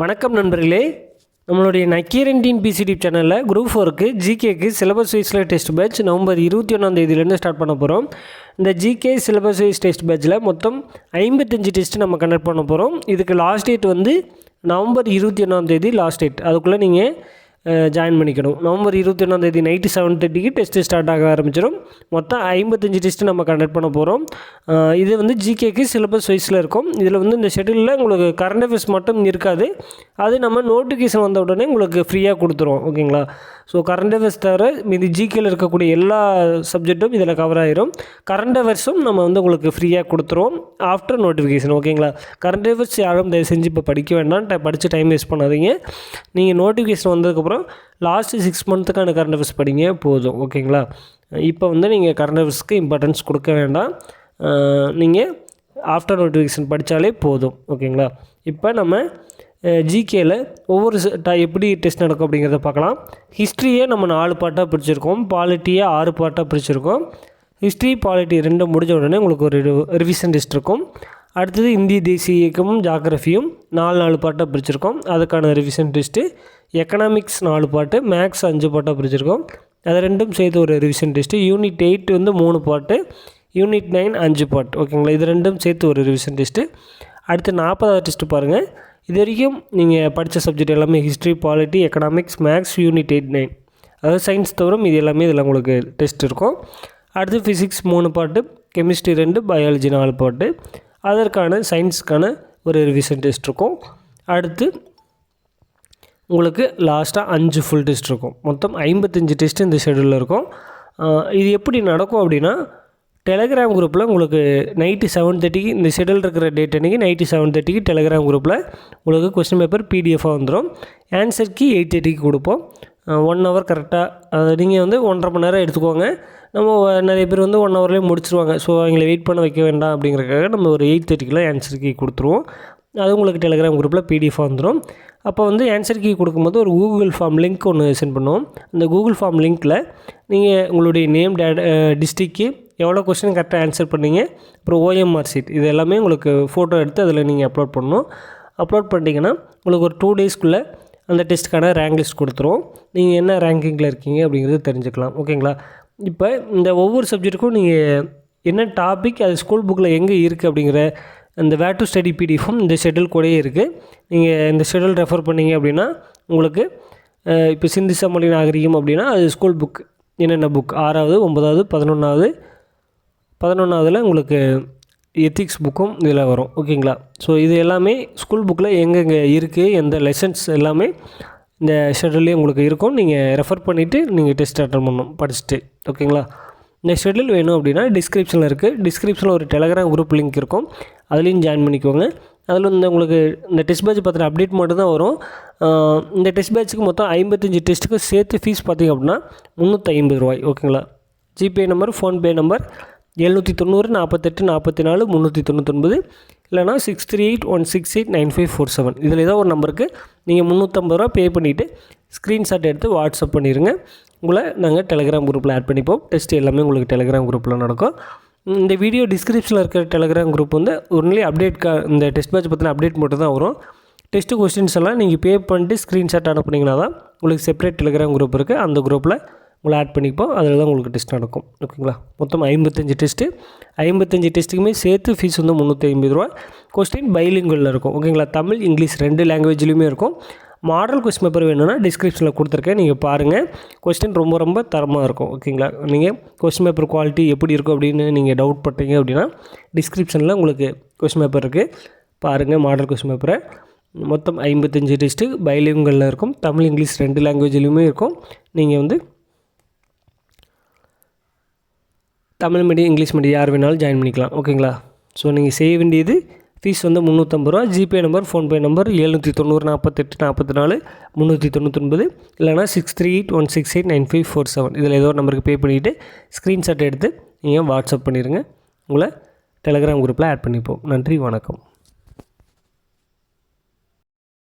வணக்கம் நண்பர்களே. நம்மளுடைய நக்கீரன்டின் பிசிடி சேனலில் குரூப் ஃபோருக்கு ஜிகேக்கு சிலபஸ் வைஸில் டெஸ்ட் பேட்ச் நவம்பர் இருபத்தி ஒன்றாம் தேதியிலேருந்து ஸ்டார்ட் பண்ண போகிறோம் இந்த ஜிகே சிலபஸ் வைஸ் டெஸ்ட் பேட்சில் மொத்தம் ஐம்பத்தஞ்சு டெஸ்ட் நம்ம கண்டக்ட் பண்ண போகிறோம் இதுக்கு லாஸ்ட் டேட் வந்து நவம்பர் இருபத்தி ஒன்றாம் தேதி லாஸ்ட் டேட் அதுக்குள்ளே நீங்கள் ஜாயின் பண்ணிக்கணும். நவம்பர் இருபத்தி ஒன்றாந்தேதி நைட்டு செவன் தேர்ட்டிக்கு டெஸ்ட்டு ஸ்டார்ட் ஆக ஆரம்பிச்சிடும் மொத்தம் ஐம்பத்தஞ்சு டெஸ்ட்டு நம்ம கண்டக்ட் பண்ண போகிறோம் இது வந்து ஜிகேக்கு சிலபஸ் வைஸில் இருக்கும். இதில் வந்து இந்த ஷெடியூலில் உங்களுக்கு கரண்ட் அஃபேர்ஸ் மட்டும் இருக்காது. அது நம்ம நோட்டிஃபிகேஷன் வந்த உடனே உங்களுக்கு ஃப்ரீயாக கொடுத்துருவோம் ஓகேங்களா ஸோ கரண்ட் அஃபேர்ஸ் தவிர மீதி ஜிகேயில் இருக்கக்கூடிய எல்லா சப்ஜெக்ட்டும் இதில் கவர் ஆகிரும் கரண்ட் அஃபேர்ஸும் நம்ம வந்து உங்களுக்கு ஃப்ரீயாக கொடுத்துருவோம் ஆஃப்டர் நோட்டிஃபிகேஷன் ஓகேங்களா கரண்ட் அஃபேர்ஸ் யாரும் தயவு செஞ்சு இப்போ படிக்க வேண்டாம். படித்து டைம் வேஸ்ட் பண்ணாதீங்க. நீங்கள் நோட்டிஃபிகேஷன் வந்ததுக்கப்புறம் லாஸ்ட்டு சிக்ஸ் மந்த்துக்கான கரண்ட் அஃபேர்ஸ் படிங்க போதும் ஓகேங்களா இப்போ வந்து நீங்கள் கரண்ட் அஃபேர்ஸ்க்கு இம்பார்ட்டன்ஸ் கொடுக்க வேண்டாம். நீங்கள் ஆஃப்டர் நோட்டிஃபிகேஷன் படித்தாலே போதும் ஓகேங்களா இப்போ நம்ம ஜிகேயில் ஒவ்வொரு எப்படி டெஸ்ட் நடக்கும் அப்படிங்கிறத பார்க்கலாம். ஹிஸ்ட்ரியே நம்ம நாலு பாட்டாக பிடிச்சிருக்கோம் பாலிட்டியை ஆறு பாட்டாக பிடிச்சிருக்கோம் ஹிஸ்ட்ரி பாலிட்டி ரெண்டும் முடிஞ்ச உடனே உங்களுக்கு ஒரு ரிவிஷன் டெஸ்ட் இருக்கும். அடுத்தது இந்திய தேசிய இயக்கமும் ஜாகிரஃபியும் நாலு நாலு பாட்டாக பிரிச்சுருக்கோம். அதுக்கான ரிவிஷன் டெஸ்ட்டு எக்கனாமிக்ஸ் நாலு பாட்டு மேக்ஸ் அஞ்சு பாட்டாக பிரிச்சிருக்கோம். அது ரெண்டும் சேர்த்து ஒரு ரிவிஷன் டெஸ்ட்டு யூனிட் எயிட் வந்து மூணு பாட்டு யூனிட் நைன் அஞ்சு பாட்டு. ஓகேங்களா? இது ரெண்டும் சேர்த்து ஒரு ரிவிஷன் டெஸ்ட்டு அடுத்து நாற்பதாவது டெஸ்ட்டு பாருங்கள் இது வரைக்கும் நீங்கள் படித்த சப்ஜெக்ட் எல்லாமே history polity economics maths unit eight nine அதாவது சயின்ஸ் தவிரம் இது எல்லாமே இதில் உங்களுக்கு டெஸ்ட் இருக்கும். அடுத்து ஃபிசிக்ஸ் மூணு பாட்டு கெமிஸ்ட்ரி ரெண்டு பயாலஜி நாலு பாட்டு. அதற்கான சயின்ஸுக்கான ஒரு ரிவிஷன் டெஸ்ட் இருக்கும். அடுத்து உங்களுக்கு லாஸ்ட்டாக அஞ்சு ஃபுல் டெஸ்ட் இருக்கும். மொத்தம் ஐம்பத்தஞ்சு டெஸ்ட் இந்த ஷெடியூலில் இருக்கும். இது எப்படி நடக்கும் அப்படின்னா டெலகிராம் குரூப்பில் உங்களுக்கு நைட்டு செவன் தேர்ட்டிக்கு இந்த ஷெடியூல் இருக்கிற டேட் அன்றைக்கி நைட்டு செவன் தேர்ட்டிக்கு டெலகிராம் குரூப்பில் உங்களுக்கு கொஸ்டின் பேப்பர் பிடிஎஃபாக வந்துடும் ஆன்சர் கீ எயிட் தேர்ட்டிக்கு கொடுப்போம். ஒன் ஹவர் கரெக்டாக நீங்கள் வந்து ஒன்றரை மணி நேரம் எடுத்துக்கோங்க. நம்ம நிறைய பேர் வந்து ஒன் ஹவர்லேயே முடிச்சிருவாங்க. ஸோ அவங்கள வெயிட் பண்ண வைக்க வேண்டாம் அப்படிங்கிறக்காக நம்ம ஒரு எயிட் தேர்ட்டிக்கெலாம் ஆன்சர் கீ கொடுத்துருவோம். அது உங்களுக்கு டெலிகிராம் குரூப்பில் பிடிஎஃபாக வந்துடும் அப்போ வந்து ஆன்சர் கீ கொடுக்கும்போது ஒரு கூகுள் ஃபார்ம் லிங்க் ஒன்று சென்ட் பண்ணுவோம். அந்த கூகுள் ஃபார்ம் லிங்க்கில் நீங்கள் உங்களுடைய நேம் டேட் டிஸ்ட்ரிக்கு எவ்வளோ கொஸ்டின் கரெக்டாக ஆன்சர் பண்ணீங்க. அப்புறம் ஓஎம்ஆர் சீட் இது எல்லாமே உங்களுக்கு ஃபோட்டோ எடுத்து அதில் நீங்கள் அப்லோட் பண்ணணும். அப்லோட் பண்ணிட்டீங்கன்னா உங்களுக்கு ஒரு டூ டேஸ்க்குள்ளே அந்த டெஸ்ட்டுக்கான ரேங்க் லிஸ்ட் கொடுத்துருவோம். நீங்கள் என்ன ரேங்கிங்கில் இருக்கீங்க அப்படிங்கிறது தெரிஞ்சுக்கலாம். ஓகேங்களா? இப்போ இந்த ஒவ்வொரு சப்ஜெக்ட்டுக்கும் நீங்கள் என்ன டாபிக் அது ஸ்கூல் புக்கில் எங்கே இருக்குது அப்படிங்கிற அந்த வே டு ஸ்டடி பிடிஎஃபும் இந்த ஷெடியூல் கூடயே இருக்குது நீங்கள் இந்த ஷெடியூல் ரெஃபர் பண்ணிங்க அப்படின்னா உங்களுக்கு இப்போ சிந்து சமொழி நாகரிகம் அப்படின்னா அது ஸ்கூல் புக் என்னென்ன புக் ஆறாவது ஒன்பதாவது பதினொன்றாவது பதினொன்றாவதில் உங்களுக்கு எத்திக்ஸ் புக்கும் இதில் வரும். ஓகேங்களா? ஸோ இது எல்லாமே ஸ்கூல் புக்கில் எங்கெங்கே இருக்குது எந்த லெசன்ஸ் எல்லாமே இந்த ஷெட்யூல்லே உங்களுக்கு இருக்கும். நீங்கள் ரெஃபர் பண்ணிவிட்டு நீங்கள் டெஸ்ட் அட்டன் பண்ணணும் படிச்சுட்டு. ஓகேங்களா? இந்த ஷெட்யூல் வேணும் அப்படின்னா டிஸ்கிரிப்ஷனில் இருக்குது டிஸ்கிரிப்ஷனில் ஒரு டெலகிராம் குரூப் லிங்க் இருக்கும். அதுலேயும் ஜாயின் பண்ணிக்கோங்க. அதில் வந்து உங்களுக்கு இந்த டெஸ்ட் பேட்ச் பற்றின அப்டேட் மட்டும் தான் வரும் இந்த டெஸ்ட் பேட்ச்சுக்கு மொத்தம் ஐம்பத்தஞ்சு டெஸ்ட்டுக்கு சேர்த்து ஃபீஸ் பார்த்திங்க அப்படின்னா முந்நூற்றி ஐம்பது ரூபாய். ஓகேங்களா? ஜிபே நம்பர் ஃபோன்பே நம்பர் எழுநூற்றி தொண்ணூறு நாற்பத்தெட்டு நாற்பத்தி நாலு முந்நூற்றி தொண்ணூத்தொன்பது. இல்லைனா six three eight one six eight nine five four seven இதில் ஏதோ ஒரு நம்பருக்கு நீங்கள் முந்நூற்றம்பது ரூபா பே பண்ணிவிட்டு ஸ்க்ரீன்ஷாட் எடுத்து வாட்ஸ்அப் பண்ணிடுங்க உங்களை நாங்கள் டெலிகிராம் குரூப்பில் ஆட் பண்ணிப்போம். டெஸ்ட் எல்லாமே உங்களுக்கு டெலிகிராம் குரூப்பில் நடக்கும். இந்த வீடியோ டிஸ்கிரிப்ஷனில் இருக்கிற டெலிகிராம் குரூப் வந்து ஒன்லி அப்டேட் கா இந்த டெஸ்ட் பேட்ச் பற்றின அப்டேட் மட்டும் தான் வரும். டெஸ்ட்டு கொஸ்டின்ஸ் எல்லாம் நீங்கள் பே பண்ணிட்டு ஸ்க்ரீன்ஷாட் அனுப்புனீங்கன்னா தான் உங்களுக்கு செப்பரேட் டெலிகிராம் குரூப் இருக்குது அந்த குரூப்பில் உங்களை ஆட் பண்ணிப்போம். அதில் தான் உங்களுக்கு டெஸ்ட் நடக்கும். ஓகேங்களா? மொத்தம் ஐம்பத்தஞ்சு டெஸ்ட்டு ஐம்பத்தஞ்சு டெஸ்ட்டுக்குமே சேர்த்து ஃபீஸ் வந்து முந்நூற்றி ஐம்பது ரூபா கொஸ்டின் பைலிங்குவலில் இருக்கும். ஓகேங்களா? தமிழ் இங்கிலீஷ் ரெண்டு லாங்குவேஜ்லேயுமே இருக்கும். மாடல் கொஸ்டின் பேப்பர் வேணும்னா டிஸ்கிரிப்ஷனில் கொடுத்துருக்கேன். நீங்கள் பாருங்கள் கொஸ்டின் ரொம்ப ரொம்ப தரமாக இருக்கும். ஓகேங்களா? நீங்கள் கொஸ்டின் பேப்பர் குவாலிட்டி எப்படி இருக்கும் அப்படின்னு நீங்கள் டவுட் பட்டீங்க அப்படின்னா டிஸ்கிரிப்ஷனில் உங்களுக்கு கொஸ்டின் பேப்பர் இருக்குது பாருங்கள் மாடல் கொஸ்டின் பேப்பரை மொத்தம் ஐம்பத்தஞ்சு டெஸ்ட்டு பைலிங்கலில் இருக்கும். தமிழ் இங்கிலீஷ் ரெண்டு லாங்குவேஜ்லேயுமே இருக்கும். நீங்கள் வந்து தமிழ் மீடியம் இங்கிலீஷ் மீடியம் யார் வேணாலும் ஜாயின் பண்ணிக்கலாம். ஓகேங்களா ஸோ நீங்கள் செய்ய வேண்டியது ஃபீஸ் வந்து முந்நூற்றம்பது ரூபா ஜிபே நம்பர் ஃபோன்பே நம்பர் எழுநூற்றி தொண்ணூறு நாற்பத்தெட்டு நாற்பத்தி நாலு முந்நூற்றி தொண்ணூற்றொன்பது இல்லைனா six three eight one six eight nine five four seven இதில் ஏதோ ஒரு நம்பருக்கு பே பண்ணிவிட்டு ஸ்க்ரீன்ஷாட் எடுத்து நீங்கள் வாட்ஸ்அப் பண்ணிடுங்க உங்களை டெலகிராம் குரூப்பில் ஆட் பண்ணிப்போம். நன்றி வணக்கம்.